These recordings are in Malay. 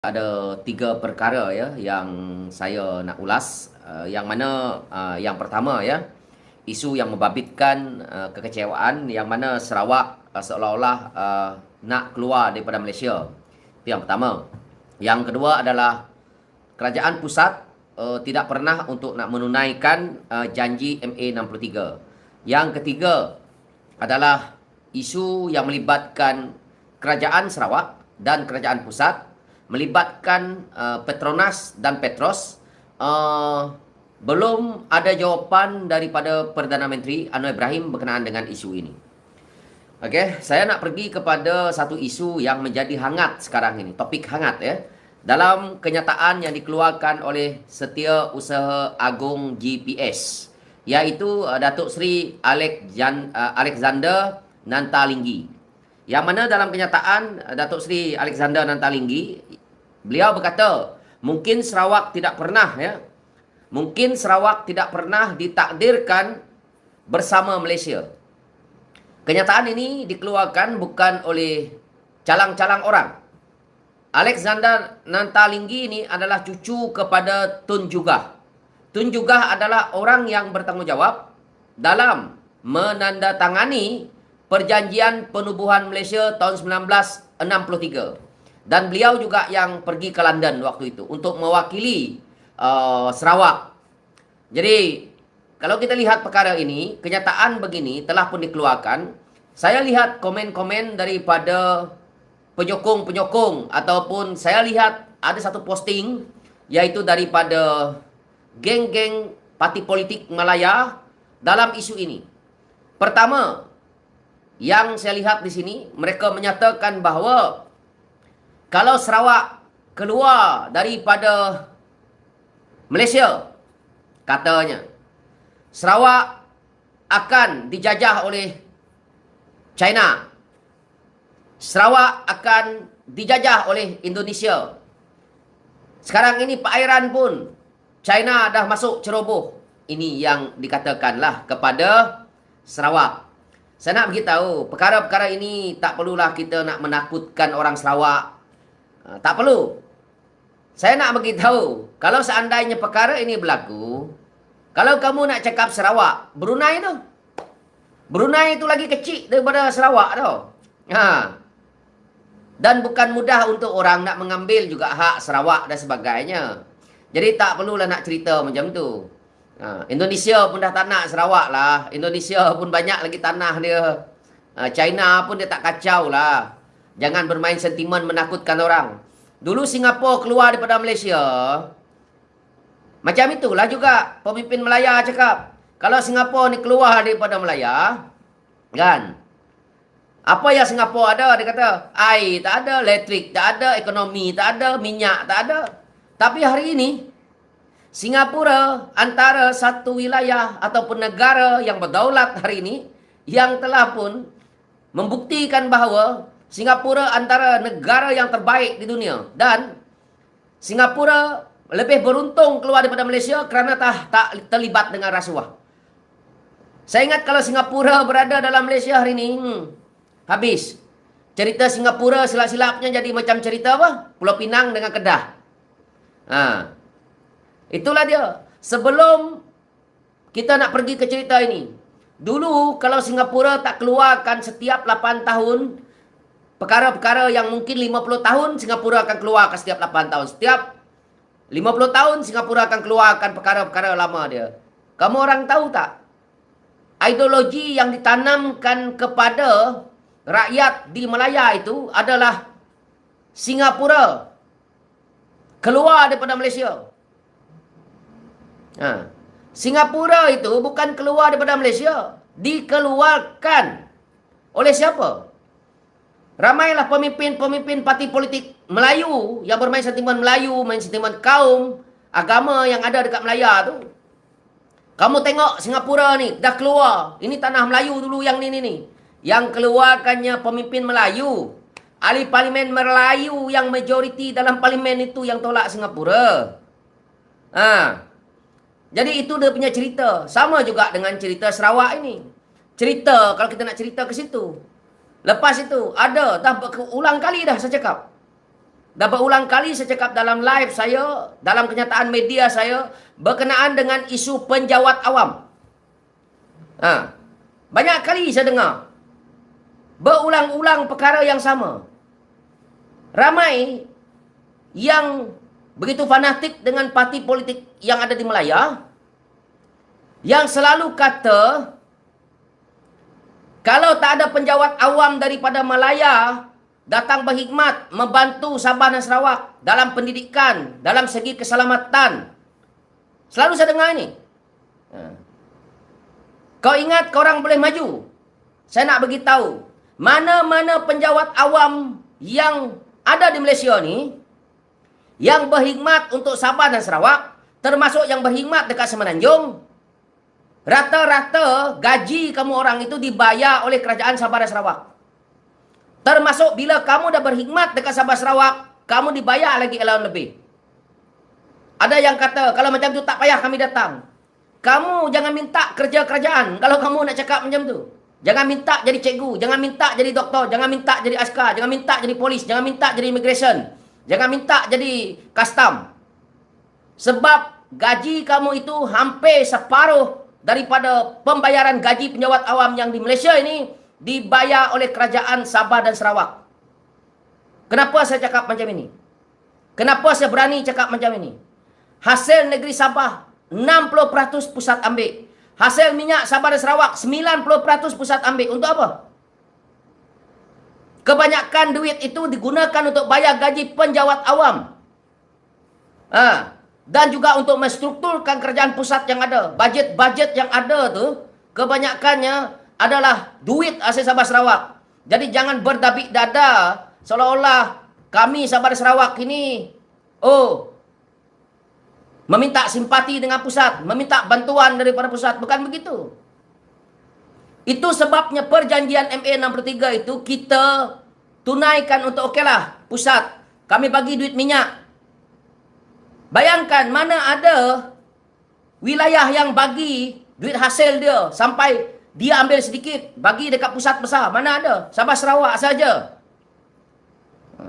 ada tiga perkara ya yang saya nak ulas uh, yang mana uh, yang pertama ya isu yang membabitkan uh, kekecewaan yang mana Sarawak uh, seolah-olah uh, nak keluar daripada Malaysia. Itu yang pertama. Yang kedua adalah kerajaan pusat uh, tidak pernah untuk nak menunaikan uh, janji MA63. Yang ketiga adalah isu yang melibatkan kerajaan Sarawak dan kerajaan pusat melibatkan uh, Petronas dan Petros uh, belum ada jawapan daripada Perdana Menteri Anwar Ibrahim berkenaan dengan isu ini. Okey, saya nak pergi kepada satu isu yang menjadi hangat sekarang ini, topik hangat ya. Dalam kenyataan yang dikeluarkan oleh Setia Usaha Agung GPS, iaitu uh, Datuk Seri Alex Jan, uh, Alexander Nantalinggi. Yang mana dalam kenyataan Datuk Seri Alexander Nantalinggi Beliau berkata, mungkin Sarawak tidak pernah ya. Mungkin Sarawak tidak pernah ditakdirkan bersama Malaysia. Kenyataan ini dikeluarkan bukan oleh calang-calang orang. Alexander Nantalinggi ini adalah cucu kepada Tun Jugah. Tun Jugah adalah orang yang bertanggungjawab dalam menandatangani perjanjian penubuhan Malaysia tahun 1963. Dan beliau juga yang pergi ke London waktu itu untuk mewakili uh, Sarawak. Jadi, kalau kita lihat perkara ini, kenyataan begini telah pun dikeluarkan. Saya lihat komen-komen daripada penyokong-penyokong ataupun saya lihat ada satu posting iaitu daripada geng-geng parti politik Malaya dalam isu ini. Pertama, yang saya lihat di sini, mereka menyatakan bahawa kalau Sarawak keluar daripada Malaysia, katanya, Sarawak akan dijajah oleh China. Sarawak akan dijajah oleh Indonesia. Sekarang ini perairan pun China dah masuk ceroboh. Ini yang dikatakanlah kepada Sarawak. Saya nak beritahu, perkara-perkara ini tak perlulah kita nak menakutkan orang Sarawak Ha, tak perlu. Saya nak beritahu, kalau seandainya perkara ini berlaku, kalau kamu nak cakap Sarawak, Brunei tu. Brunei itu lagi kecil daripada Sarawak tu. Ha. Dan bukan mudah untuk orang nak mengambil juga hak Sarawak dan sebagainya. Jadi tak perlulah nak cerita macam tu. Ha. Indonesia pun dah tak nak Sarawak lah. Indonesia pun banyak lagi tanah dia. Ha. China pun dia tak kacau lah. Jangan bermain sentimen menakutkan orang. Dulu Singapura keluar daripada Malaysia. Macam itulah juga pemimpin Melaya cakap. Kalau Singapura ni keluar daripada Melaya, kan? Apa yang Singapura ada? Dia kata, air tak ada, elektrik tak ada, ekonomi tak ada, minyak tak ada. Tapi hari ini, Singapura antara satu wilayah ataupun negara yang berdaulat hari ini, yang telah pun membuktikan bahawa Singapura antara negara yang terbaik di dunia dan Singapura lebih beruntung keluar daripada Malaysia kerana tak, tak terlibat dengan rasuah. Saya ingat kalau Singapura berada dalam Malaysia hari ini, hmm, habis. Cerita Singapura silap-silapnya jadi macam cerita apa? Pulau Pinang dengan Kedah. Ha. Itulah dia. Sebelum kita nak pergi ke cerita ini. Dulu kalau Singapura tak keluarkan setiap 8 tahun perkara-perkara yang mungkin 50 tahun Singapura akan keluarkan setiap 8 tahun. Setiap 50 tahun Singapura akan keluarkan perkara-perkara lama dia. Kamu orang tahu tak? Ideologi yang ditanamkan kepada rakyat di Malaya itu adalah Singapura keluar daripada Malaysia. Ha. Singapura itu bukan keluar daripada Malaysia. Dikeluarkan oleh siapa? Ramailah pemimpin-pemimpin parti politik Melayu yang bermain sentimen Melayu, main sentimen kaum, agama yang ada dekat Melaya tu. Kamu tengok Singapura ni dah keluar. Ini tanah Melayu dulu yang ni ni ni. Yang keluarkannya pemimpin Melayu. Ahli parlimen Melayu yang majoriti dalam parlimen itu yang tolak Singapura. Ha. Jadi itu dia punya cerita. Sama juga dengan cerita Sarawak ini. Cerita kalau kita nak cerita ke situ. Lepas itu ada dah ulang kali dah saya cakap. Dah berulang kali saya cakap dalam live saya, dalam kenyataan media saya, berkenaan dengan isu penjawat awam. Ha. Banyak kali saya dengar. Berulang-ulang perkara yang sama. Ramai yang begitu fanatik dengan parti politik yang ada di Melaya, yang selalu kata, kalau tak ada penjawat awam daripada Malaya, datang berhikmat membantu Sabah dan Sarawak dalam pendidikan, dalam segi keselamatan. Selalu saya dengar ini. Ha. Kau ingat kau orang boleh maju? Saya nak beritahu, mana-mana penjawat awam yang ada di Malaysia ni, yang berhikmat untuk Sabah dan Sarawak, termasuk yang berhikmat dekat Semenanjung, rata-rata gaji kamu orang itu dibayar oleh kerajaan Sabah dan Sarawak. Termasuk bila kamu dah berhikmat dekat Sabah Sarawak, kamu dibayar lagi allowance lebih. Ada yang kata, kalau macam tu tak payah kami datang. Kamu jangan minta kerja kerajaan kalau kamu nak cakap macam tu. Jangan minta jadi cikgu, jangan minta jadi doktor, jangan minta jadi askar, jangan minta jadi polis, jangan minta jadi immigration. Jangan minta jadi custom. Sebab gaji kamu itu hampir separuh daripada pembayaran gaji penjawat awam yang di Malaysia ini dibayar oleh kerajaan Sabah dan Sarawak. Kenapa saya cakap macam ini? Kenapa saya berani cakap macam ini? Hasil negeri Sabah 60% pusat ambil. Hasil minyak Sabah dan Sarawak 90% pusat ambil. Untuk apa? Kebanyakan duit itu digunakan untuk bayar gaji penjawat awam. Ha. Dan juga untuk menstrukturkan kerajaan pusat yang ada. Bajet-bajet yang ada tu, kebanyakannya adalah duit asal Sabah Sarawak. Jadi jangan berdabik dada seolah-olah kami Sabah Sarawak ini oh meminta simpati dengan pusat, meminta bantuan daripada pusat, bukan begitu. Itu sebabnya perjanjian MA63 itu kita tunaikan untuk okeylah pusat kami bagi duit minyak. Bayangkan mana ada wilayah yang bagi duit hasil dia sampai dia ambil sedikit, bagi dekat pusat besar. Mana ada? Sabah Sarawak saja. Ha.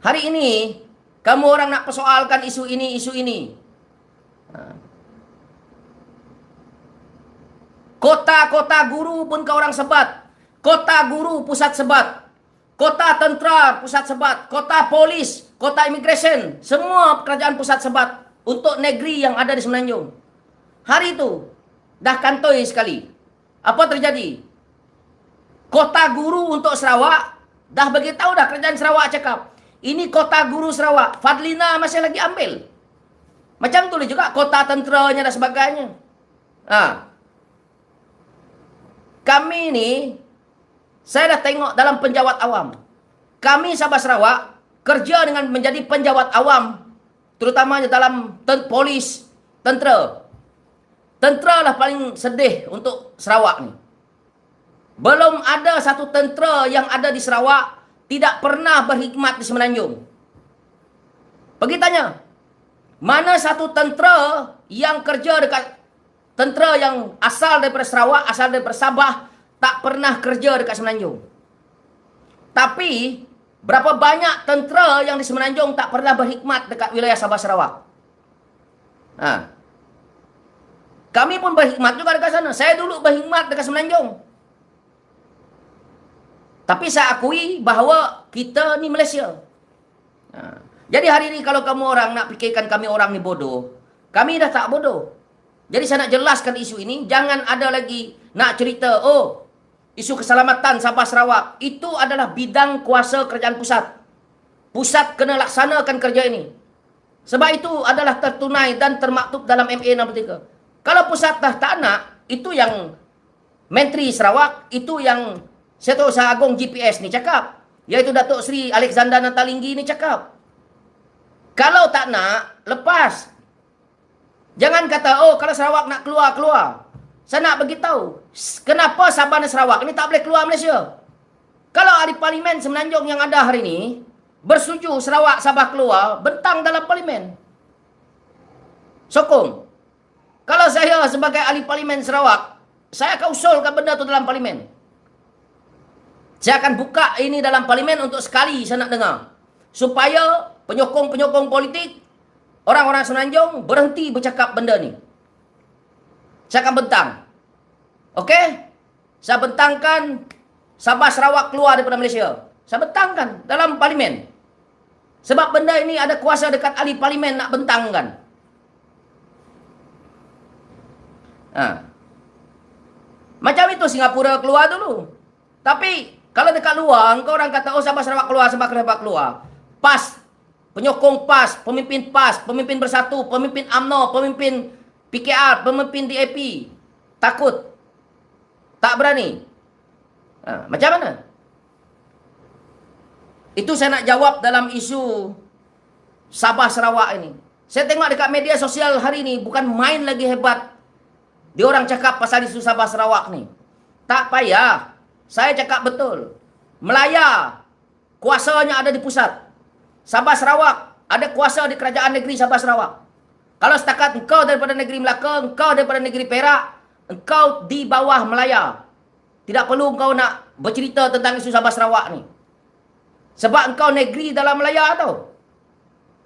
Hari ini, kamu orang nak persoalkan isu ini, isu ini. Ha. Kota-kota guru pun kau orang sebat. Kota guru pusat sebat. Kota tentera pusat sebat. Kota polis, kota immigration. Semua kerajaan pusat sebat. Untuk negeri yang ada di Semenanjung. Hari itu, dah kantoi sekali. Apa terjadi? Kota guru untuk Sarawak dah bagi tahu dah kerajaan Sarawak cakap. Ini kota guru Sarawak. Fadlina masih lagi ambil. Macam tu juga kota tenteranya dan sebagainya. Ha. Kami ni saya dah tengok dalam penjawat awam. Kami Sabah Sarawak kerja dengan menjadi penjawat awam terutamanya dalam ten polis, tentera. Tentera lah paling sedih untuk Sarawak ni. Belum ada satu tentera yang ada di Sarawak tidak pernah berhikmat di Semenanjung. Pergi tanya. Mana satu tentera yang kerja dekat tentera yang asal daripada Sarawak, asal daripada Sabah tak pernah kerja dekat Semenanjung. Tapi berapa banyak tentera yang di Semenanjung tak pernah berhikmat dekat wilayah Sabah Sarawak? Ha. Kami pun berhikmat juga dekat sana. Saya dulu berhikmat dekat Semenanjung. Tapi saya akui bahawa kita ni Malaysia. Ha. Jadi hari ini kalau kamu orang nak fikirkan kami orang ni bodoh, kami dah tak bodoh. Jadi saya nak jelaskan isu ini, jangan ada lagi nak cerita, oh, isu keselamatan Sabah Sarawak, itu adalah bidang kuasa kerajaan pusat. Pusat kena laksanakan kerja ini. Sebab itu adalah tertunai dan termaktub dalam MA 63. Kalau pusat dah tak nak, itu yang Menteri Sarawak, itu yang Setiausaha Agung GPS ni cakap. Iaitu Datuk Seri Alexander Natalinggi ni cakap. Kalau tak nak, lepas. Jangan kata, oh kalau Sarawak nak keluar, keluar. Saya nak beritahu, kenapa Sabah dan Sarawak ni tak boleh keluar Malaysia? Kalau ahli parlimen semenanjung yang ada hari ini, bersuju Sarawak Sabah keluar, bentang dalam parlimen. Sokong. Kalau saya sebagai ahli parlimen Sarawak, saya akan usulkan benda tu dalam parlimen. Saya akan buka ini dalam parlimen untuk sekali saya nak dengar. supaya penyokong-penyokong politik orang-orang Semenanjung berhenti bercakap benda ni. Saya akan bentang. Okey? Saya bentangkan Sabah Sarawak keluar daripada Malaysia. Saya bentangkan dalam parlimen. Sebab benda ini ada kuasa dekat ahli parlimen nak bentangkan. Ha. Macam itu Singapura keluar dulu. Tapi kalau dekat luar, engkau orang kata, oh Sabah Sarawak keluar, Sabah Sarawak keluar. PAS, penyokong PAS, pemimpin PAS, pemimpin bersatu, pemimpin AMNO, pemimpin PKR, pemimpin DAP. Takut. Tak berani. Ha, macam mana? Itu saya nak jawab dalam isu Sabah Sarawak ini. Saya tengok dekat media sosial hari ini bukan main lagi hebat. Dia orang cakap pasal isu Sabah Sarawak ni. Tak payah. Saya cakap betul. Melaya kuasanya ada di pusat. Sabah Sarawak ada kuasa di kerajaan negeri Sabah Sarawak. Kalau setakat engkau daripada negeri Melaka, engkau daripada negeri Perak, engkau di bawah Melaya. Tidak perlu engkau nak bercerita tentang isu Sabah Sarawak ni. Sebab engkau negeri dalam Melaya tau.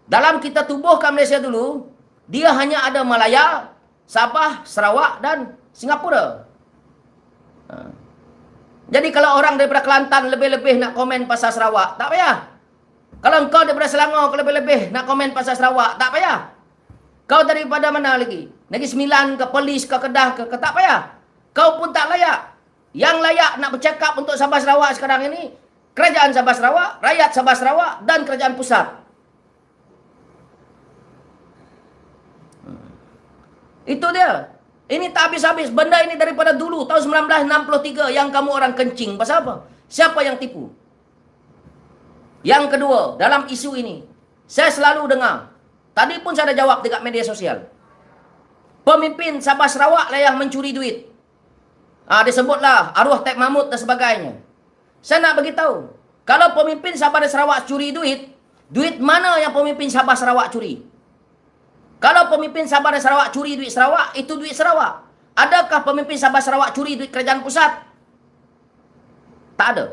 Dalam kita tubuhkan Malaysia dulu, dia hanya ada Melaya, Sabah, Sarawak dan Singapura. Ha. Jadi kalau orang daripada Kelantan lebih-lebih nak komen pasal Sarawak, tak payah. Kalau engkau daripada Selangor lebih-lebih nak komen pasal Sarawak, tak payah. Kau daripada mana lagi? Negeri Sembilan ke Perlis ke Kedah ke, ke tak payah. Kau pun tak layak. Yang layak nak bercakap untuk Sabah Sarawak sekarang ini, Kerajaan Sabah Sarawak, rakyat Sabah Sarawak dan kerajaan pusat. Itu dia. Ini tak habis-habis. Benda ini daripada dulu, tahun 1963 yang kamu orang kencing. Pasal apa? Siapa yang tipu? Yang kedua, dalam isu ini, saya selalu dengar. Tadi pun saya ada jawab dekat media sosial. Pemimpin Sabah Sarawak lah yang mencuri duit. Ah, disebutlah arwah Tek Mahmud dan sebagainya. Saya nak beritahu. Kalau pemimpin Sabah dan Sarawak curi duit, duit mana yang pemimpin Sabah Sarawak curi? Kalau pemimpin Sabah dan Sarawak curi duit Sarawak, itu duit Sarawak. Adakah pemimpin Sabah Sarawak curi duit kerajaan pusat? Tak ada.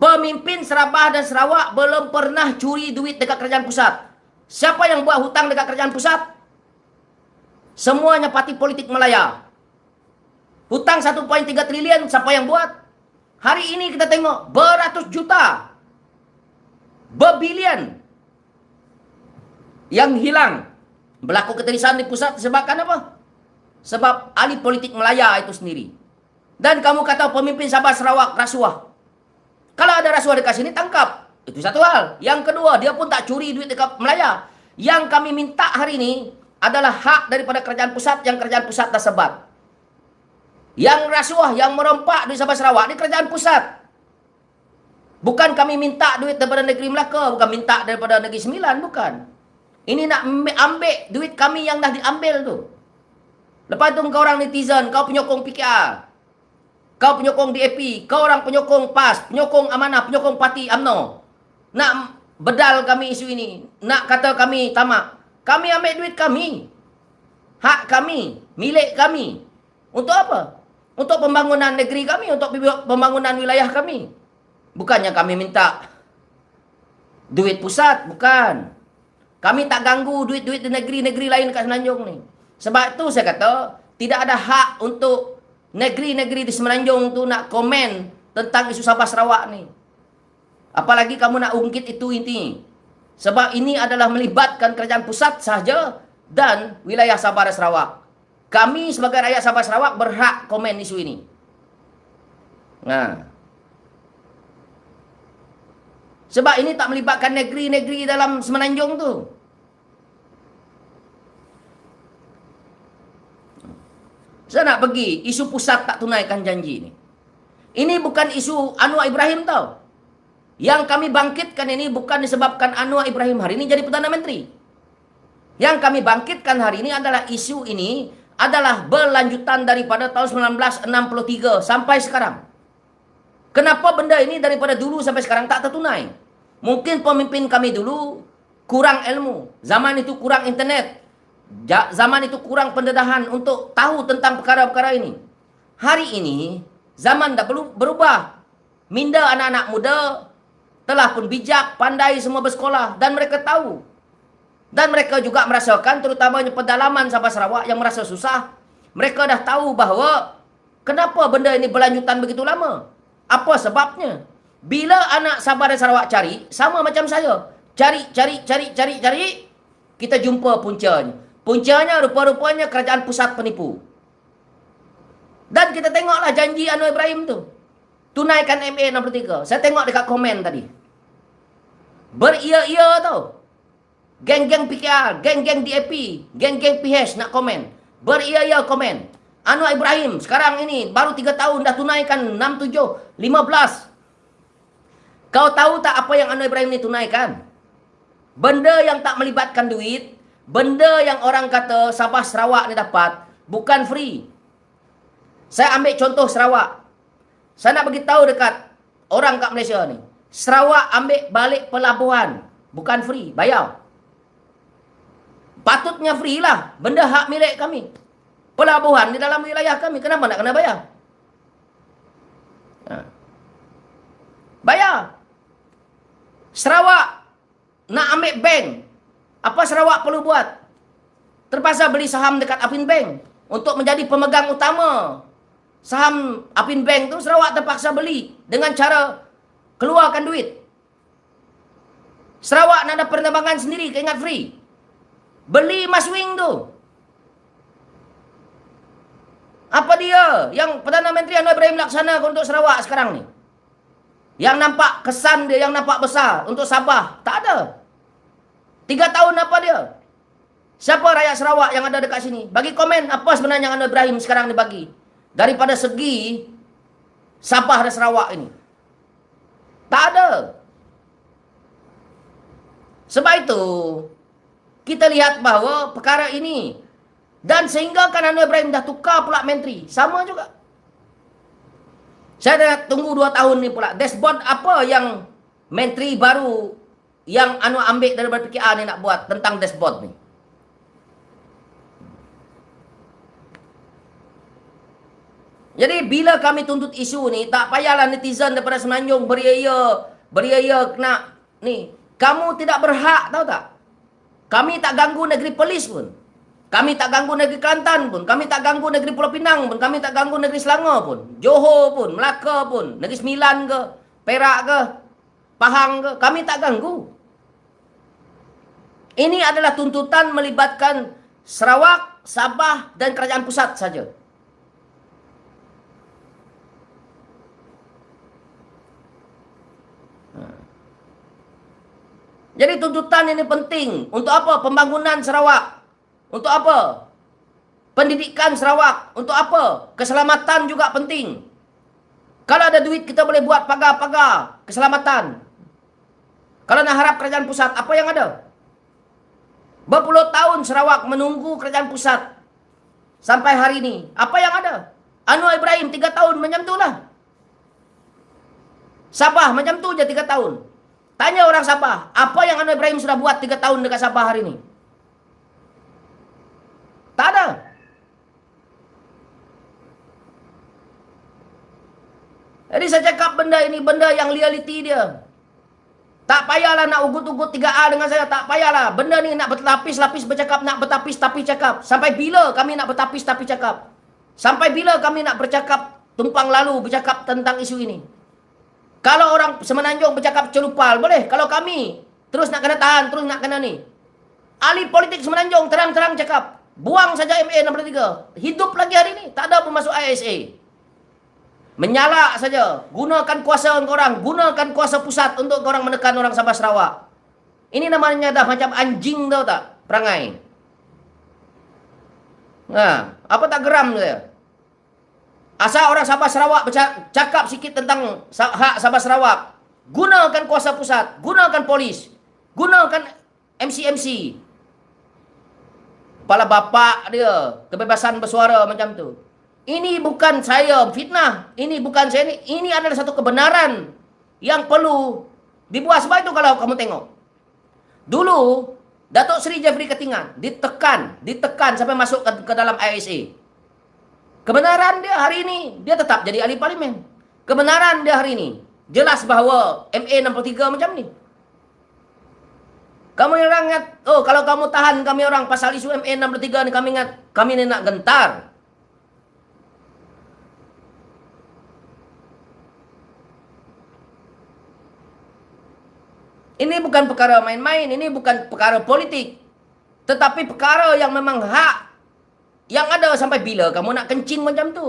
Pemimpin Sabah dan Sarawak belum pernah curi duit dekat kerajaan pusat. Siapa yang buat hutang dekat kerajaan pusat? Semuanya parti politik Melaya. Hutang 1.3 trilion siapa yang buat? Hari ini kita tengok beratus juta. Berbilion. Yang hilang Berlaku keterisan di pusat disebabkan apa? Sebab ahli politik Melaya itu sendiri. Dan kamu kata pemimpin Sabah Sarawak rasuah. Kalau ada rasuah dekat sini, tangkap. Itu satu hal. Yang kedua, dia pun tak curi duit dekat Melaya. Yang kami minta hari ini adalah hak daripada kerajaan pusat yang kerajaan pusat tersebar. Yang rasuah, yang merompak di Sabah Sarawak, di kerajaan pusat. Bukan kami minta duit daripada negeri Melaka, bukan minta daripada negeri Sembilan, bukan. Ini nak ambil duit kami yang dah diambil tu. Lepas tu kau orang netizen, kau penyokong PKR. Kau penyokong DAP, kau orang penyokong PAS, penyokong Amanah, penyokong Parti AMNO. Nak bedal kami isu ini. Nak kata kami tamak. Kami ambil duit kami. Hak kami, milik kami. Untuk apa? Untuk pembangunan negeri kami, untuk pembangunan wilayah kami. Bukannya kami minta duit pusat, bukan. Kami tak ganggu duit-duit di negeri-negeri lain kat Semenanjung ni. Sebab tu saya kata, tidak ada hak untuk negeri-negeri di Semenanjung tu nak komen tentang isu Sabah Sarawak ni. Apalagi kamu nak ungkit itu inti. Sebab ini adalah melibatkan kerajaan pusat sahaja dan wilayah Sabah dan Sarawak. Kami sebagai rakyat Sabah Sarawak berhak komen isu ini. Nah. Sebab ini tak melibatkan negeri-negeri dalam semenanjung tu. Saya nak pergi isu pusat tak tunaikan janji ni. Ini bukan isu Anwar Ibrahim tau. Yang kami bangkitkan ini bukan disebabkan Anwar Ibrahim hari ini jadi Perdana Menteri. Yang kami bangkitkan hari ini adalah isu ini adalah berlanjutan daripada tahun 1963 sampai sekarang. Kenapa benda ini daripada dulu sampai sekarang tak tertunai? Mungkin pemimpin kami dulu kurang ilmu. Zaman itu kurang internet. Zaman itu kurang pendedahan untuk tahu tentang perkara-perkara ini. Hari ini, zaman dah perlu berubah. Minda anak-anak muda telah pun bijak, pandai semua bersekolah dan mereka tahu. Dan mereka juga merasakan terutamanya pedalaman Sabah Sarawak yang merasa susah. Mereka dah tahu bahawa kenapa benda ini berlanjutan begitu lama. Apa sebabnya? Bila anak Sabah dan Sarawak cari, sama macam saya. Cari, cari, cari, cari, cari, kita jumpa puncanya. Puncanya rupa-rupanya kerajaan pusat penipu. Dan kita tengoklah janji Anwar Ibrahim tu. Tunaikan MA 63. Saya tengok dekat komen tadi. Beria-ia tau. Geng-geng PKR, geng-geng DAP, geng-geng PH nak komen. Beria-ia komen. Anwar Ibrahim sekarang ini baru 3 tahun dah tunaikan 6, 7, 15. Kau tahu tak apa yang Anwar Ibrahim ni tunaikan? Benda yang tak melibatkan duit, benda yang orang kata Sabah Sarawak ni dapat, bukan free. Saya ambil contoh Sarawak. Saya nak bagi tahu dekat orang kat Malaysia ni. Sarawak ambil balik pelabuhan. Bukan free, bayar. Patutnya free lah. Benda hak milik kami. Pelabuhan di dalam wilayah kami. Kenapa nak kena bayar? Ha. Bayar. Sarawak nak ambil bank. Apa Sarawak perlu buat? Terpaksa beli saham dekat Apin Bank. Untuk menjadi pemegang utama. Saham Apin Bank tu Sarawak terpaksa beli. Dengan cara keluarkan duit. Sarawak nak ada penerbangan sendiri, keingat free. Beli mas wing tu. Apa dia yang Perdana Menteri Anwar Ibrahim laksana untuk Sarawak sekarang ni? Yang nampak kesan dia, yang nampak besar untuk Sabah. Tak ada. Tiga tahun apa dia? Siapa rakyat Sarawak yang ada dekat sini? Bagi komen apa sebenarnya Anwar Ibrahim sekarang ni bagi. Daripada segi Sabah dan Sarawak ini. Tak ada. Sebab itu, kita lihat bahawa perkara ini dan sehingga kan Anwar Ibrahim dah tukar pula menteri. Sama juga. Saya dah tunggu dua tahun ni pula. Dashboard apa yang menteri baru yang Anwar ambil daripada PKR ni nak buat tentang dashboard ni? Jadi bila kami tuntut isu ni, tak payahlah netizen daripada Semenanjung beria-ia, beria-ia kena ni. Kamu tidak berhak, tahu tak? Kami tak ganggu negeri Perlis pun. Kami tak ganggu negeri Kelantan pun. Kami tak ganggu negeri Pulau Pinang pun. Kami tak ganggu negeri Selangor pun. Johor pun, Melaka pun, negeri Sembilan ke, Perak ke, Pahang ke. Kami tak ganggu. Ini adalah tuntutan melibatkan Sarawak, Sabah dan Kerajaan Pusat saja. Jadi tuntutan ini penting. Untuk apa? Pembangunan Sarawak. Untuk apa? Pendidikan Sarawak. Untuk apa? Keselamatan juga penting. Kalau ada duit kita boleh buat pagar-pagar keselamatan. Kalau nak harap kerajaan pusat, apa yang ada? Berpuluh tahun Sarawak menunggu kerajaan pusat. Sampai hari ini. Apa yang ada? Anwar Ibrahim tiga tahun macam tu lah. Sabah macam tu je tiga tahun. Tanya orang Sabah, apa yang Anwar Ibrahim sudah buat tiga tahun dekat Sabah hari ini? Tak ada. Jadi saya cakap benda ini, benda yang reality dia. Tak payahlah nak ugut-ugut 3A dengan saya. Tak payahlah. Benda ni nak bertapis-lapis bercakap, nak bertapis-tapi cakap. Sampai bila kami nak bertapis-tapi cakap? Sampai bila kami nak bercakap tumpang lalu bercakap tentang isu ini? Kalau orang semenanjung bercakap celupal, boleh. Kalau kami terus nak kena tahan, terus nak kena ni. Ahli politik semenanjung terang-terang cakap, buang saja MA 63. Hidup lagi hari ni, tak ada pun masuk ISA. Menyalak saja. Gunakan kuasa orang, gunakan kuasa pusat untuk orang menekan orang Sabah Sarawak. Ini namanya dah macam anjing tau tak? Perangai. Nah, apa tak geram saya? Asal orang Sabah Sarawak bercakap sikit tentang hak Sabah Sarawak. Gunakan kuasa pusat. Gunakan polis. Gunakan MC-MC. Kepala bapak dia. Kebebasan bersuara macam tu. Ini bukan saya fitnah. Ini bukan saya ni. Ini adalah satu kebenaran. Yang perlu dibuat. Sebab itu kalau kamu tengok. Dulu, Datuk Seri Jeffrey Ketingan ditekan. Ditekan sampai masuk ke, ke dalam ISA. Kebenaran dia hari ini, dia tetap jadi ahli parlimen. Kebenaran dia hari ini, Jelas bahawa MA63 macam ni. Kamu orang ingat, oh kalau kamu tahan kami orang pasal isu MA63 ni kami ingat kami ni nak gentar. Ini bukan perkara main-main, ini bukan perkara politik. Tetapi perkara yang memang hak yang ada sampai bila kamu nak kencing macam tu?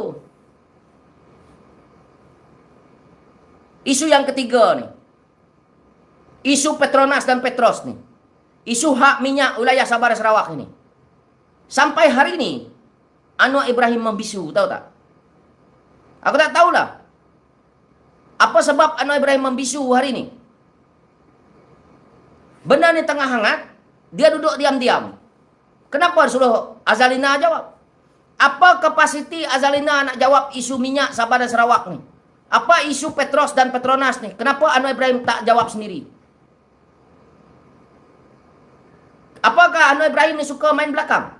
Isu yang ketiga ni. Isu Petronas dan Petros ni. Isu hak minyak wilayah Sabah dan Sarawak ini. Sampai hari ini, Anwar Ibrahim membisu, tahu tak? Aku tak tahulah. Apa sebab Anwar Ibrahim membisu hari ini? Benda ni tengah hangat, dia duduk diam-diam. Kenapa suruh Azalina jawab? Apa kapasiti Azalina nak jawab isu minyak Sabah dan Sarawak ni? Apa isu Petros dan Petronas ni? Kenapa Anwar Ibrahim tak jawab sendiri? Apakah Anwar Ibrahim ni suka main belakang?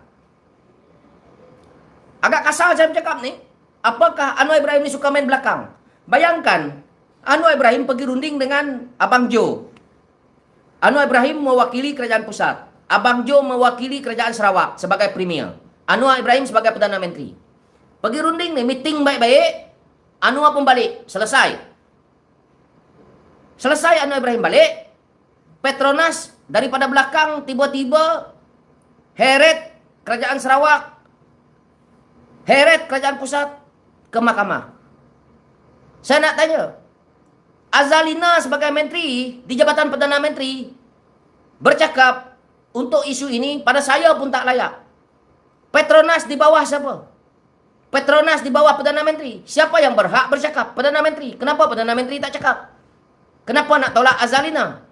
Agak kasar saya bercakap ni. Apakah Anwar Ibrahim ni suka main belakang? Bayangkan, Anwar Ibrahim pergi runding dengan Abang Jo. Anwar Ibrahim mewakili kerajaan pusat. Abang Jo mewakili kerajaan Sarawak sebagai premier. Anwar Ibrahim sebagai Perdana Menteri. Pergi runding ni, meeting baik-baik. Anwar pun balik. Selesai. Selesai Anwar Ibrahim balik. Petronas daripada belakang tiba-tiba heret kerajaan Sarawak. Heret kerajaan pusat ke mahkamah. Saya nak tanya, Azalina sebagai menteri di Jabatan Perdana Menteri bercakap untuk isu ini pada saya pun tak layak. Petronas di bawah siapa? Petronas di bawah Perdana Menteri. Siapa yang berhak bercakap? Perdana Menteri. Kenapa Perdana Menteri tak cakap? Kenapa nak tolak Azalina?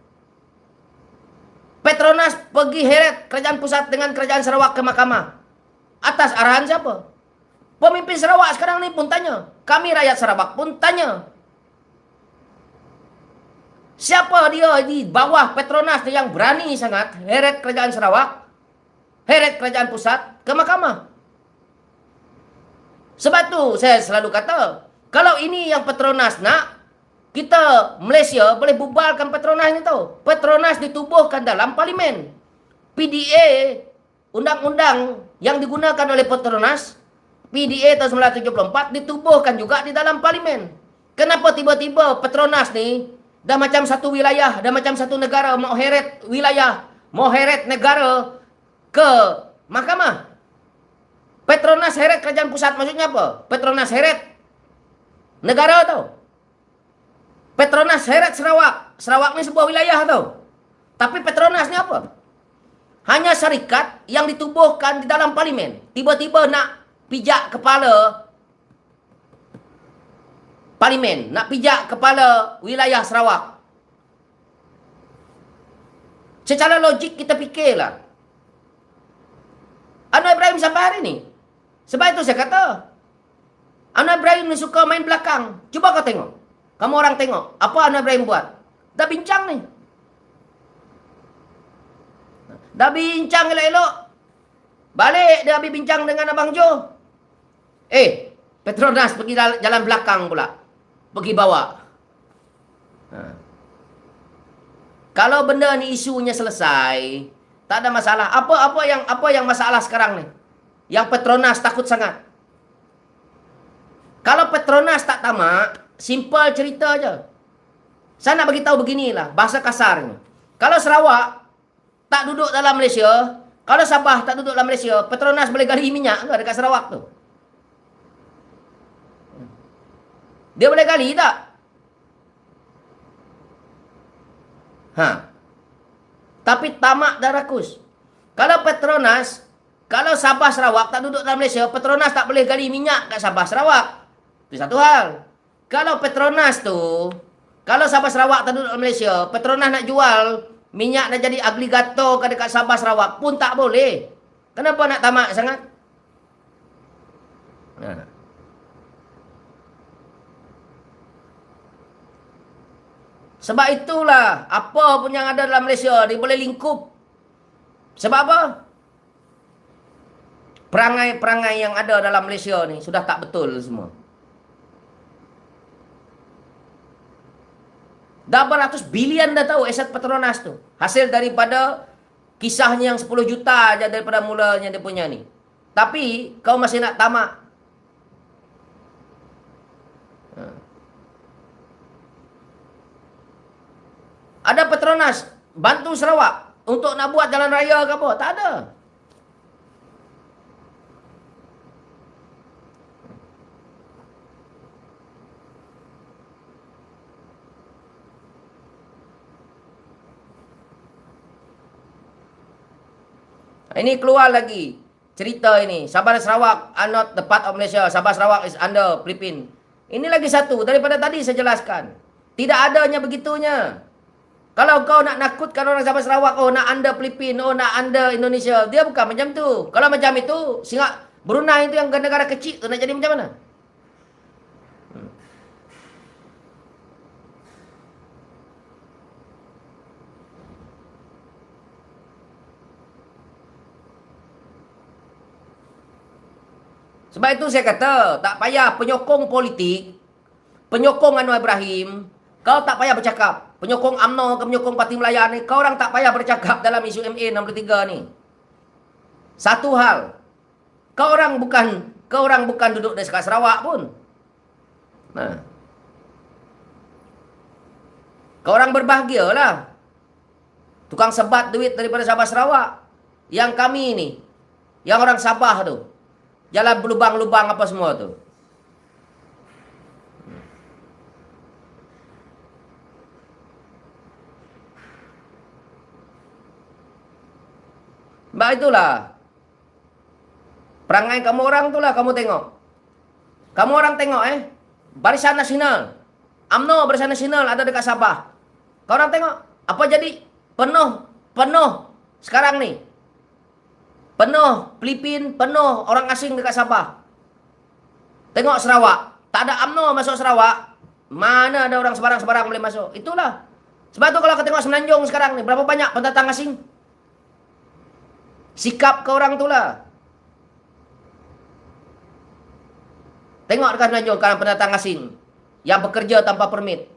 Petronas pergi heret kerajaan pusat dengan kerajaan Sarawak ke mahkamah. Atas arahan siapa? Pemimpin Sarawak sekarang ni pun tanya. Kami rakyat Sarawak pun tanya. Siapa dia di bawah Petronas yang berani sangat heret kerajaan Sarawak, heret kerajaan pusat ke mahkamah? Sebab tu saya selalu kata, kalau ini yang Petronas nak, kita Malaysia boleh bubarkan Petronas ni tau. Petronas ditubuhkan dalam parlimen. PDA, undang-undang yang digunakan oleh Petronas, PDA tahun 1974 ditubuhkan juga di dalam parlimen. Kenapa tiba-tiba Petronas ni dah macam satu wilayah, dah macam satu negara mau heret wilayah, mau heret negara ke mahkamah. Petronas heret kerajaan pusat maksudnya apa? Petronas heret negara tau. Petronas heret Sarawak. Sarawak ni sebuah wilayah tau. Tapi Petronas ni apa? Hanya syarikat yang ditubuhkan di dalam parlimen. Tiba-tiba nak pijak kepala parlimen nak pijak kepala wilayah Sarawak. Secara logik kita fikirlah. Anwar Ibrahim sampai hari ni. Sebab itu saya kata. Anwar Ibrahim ni suka main belakang. Cuba kau tengok. Kamu orang tengok. Apa Anwar Ibrahim buat? Dah bincang ni. Dah bincang elok-elok. Balik dia habis bincang dengan Abang Jo. Eh, Petronas pergi jalan belakang pula pergi bawa. Ha. Kalau benda ni isunya selesai, tak ada masalah. Apa apa yang apa yang masalah sekarang ni? Yang Petronas takut sangat. Kalau Petronas tak tamak, simple cerita aja. Saya nak bagi tahu beginilah, bahasa kasarnya. Kalau Sarawak tak duduk dalam Malaysia, kalau Sabah tak duduk dalam Malaysia, Petronas boleh gali minyak ke dekat Sarawak tu? Dia boleh gali tak? Ha. Tapi tamak dan rakus. Kalau Petronas, kalau Sabah Sarawak tak duduk dalam Malaysia, Petronas tak boleh gali minyak kat Sabah Sarawak. Itu satu hal. Kalau Petronas tu, kalau Sabah Sarawak tak duduk dalam Malaysia, Petronas nak jual minyak nak jadi agligator ke dekat Sabah Sarawak pun tak boleh. Kenapa nak tamak sangat? Ha. Sebab itulah apa pun yang ada dalam Malaysia dia boleh lingkup. Sebab apa? Perangai-perangai yang ada dalam Malaysia ni sudah tak betul semua. Dah beratus bilion dah tahu aset Petronas tu. Hasil daripada kisahnya yang 10 juta aja daripada mulanya dia punya ni. Tapi kau masih nak tamak. Ha. Ada Petronas bantu Sarawak untuk nak buat jalan raya ke apa? Tak ada. Ini keluar lagi cerita ini. Sabah dan Sarawak are not the part of Malaysia. Sabah Sarawak is under Filipin. Ini lagi satu daripada tadi saya jelaskan. Tidak adanya begitunya. Kalau kau nak nakutkan orang Sabah Sarawak, oh nak under Filipin, oh nak under Indonesia, dia bukan macam tu. Kalau macam itu, Singapura Brunei itu yang negara kecil tu nak jadi macam mana? Sebab itu saya kata, tak payah penyokong politik, penyokong Anwar Ibrahim, kau tak payah bercakap. Penyokong UMNO ke penyokong Parti Melayan ni, kau orang tak payah bercakap dalam isu MA 63 ni. Satu hal, kau orang bukan kau orang bukan duduk di sekat Sarawak pun. Nah. Kau orang berbahagialah. Tukang sebat duit daripada Sabah Sarawak. Yang kami ni, yang orang Sabah tu, Jalan berlubang-lubang apa semua tu. Mbak itulah. Perangai kamu orang tu lah kamu tengok. Kamu orang tengok eh. Barisan Nasional. AMNO Barisan Nasional ada dekat Sabah. Kau orang tengok. Apa jadi? Penuh. Penuh. Sekarang ni. Penuh Filipin, penuh orang asing dekat Sabah. Tengok Sarawak. Tak ada UMNO masuk Sarawak. Mana ada orang sebarang-sebarang boleh masuk. Itulah. Sebab tu kalau kita tengok Semenanjung sekarang ni. Berapa banyak pendatang asing? Sikap ke orang tu lah. Tengok dekat Semenanjung sekarang pendatang asing. Yang bekerja tanpa permit.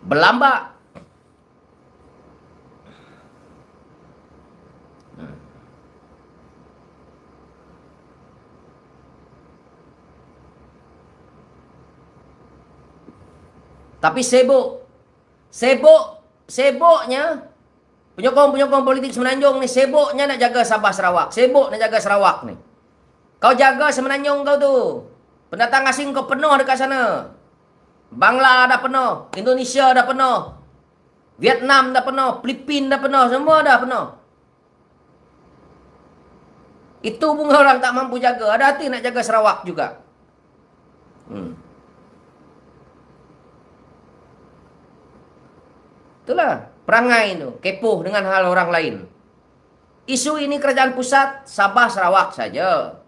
Berlambak. Tapi sibuk. Sibuk. Sibuknya. Penyokong-penyokong politik Semenanjung ni. Sibuknya nak jaga Sabah Sarawak. Sibuk nak jaga Sarawak ni. Kau jaga Semenanjung kau tu. Pendatang asing kau penuh dekat sana. Bangla dah penuh. Indonesia dah penuh. Vietnam dah penuh. Filipin dah penuh. Semua dah penuh. Itu pun orang tak mampu jaga. Ada hati nak jaga Sarawak juga. Hmm. Itulah perangai itu, kepoh dengan hal orang lain. Isu ini kerajaan pusat Sabah Sarawak saja.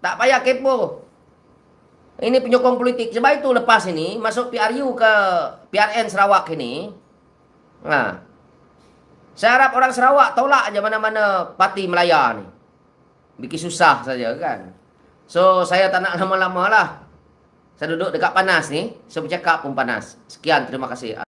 Tak payah kepoh. Ini penyokong politik. Sebab itu lepas ini masuk PRU ke PRN Sarawak ini. Nah. Saya harap orang Sarawak tolak aja mana-mana parti Melaya ni. Bikin susah saja kan. So saya tak nak lama-lama lah. Saya duduk dekat panas ni. Saya bercakap pun panas. Sekian terima kasih.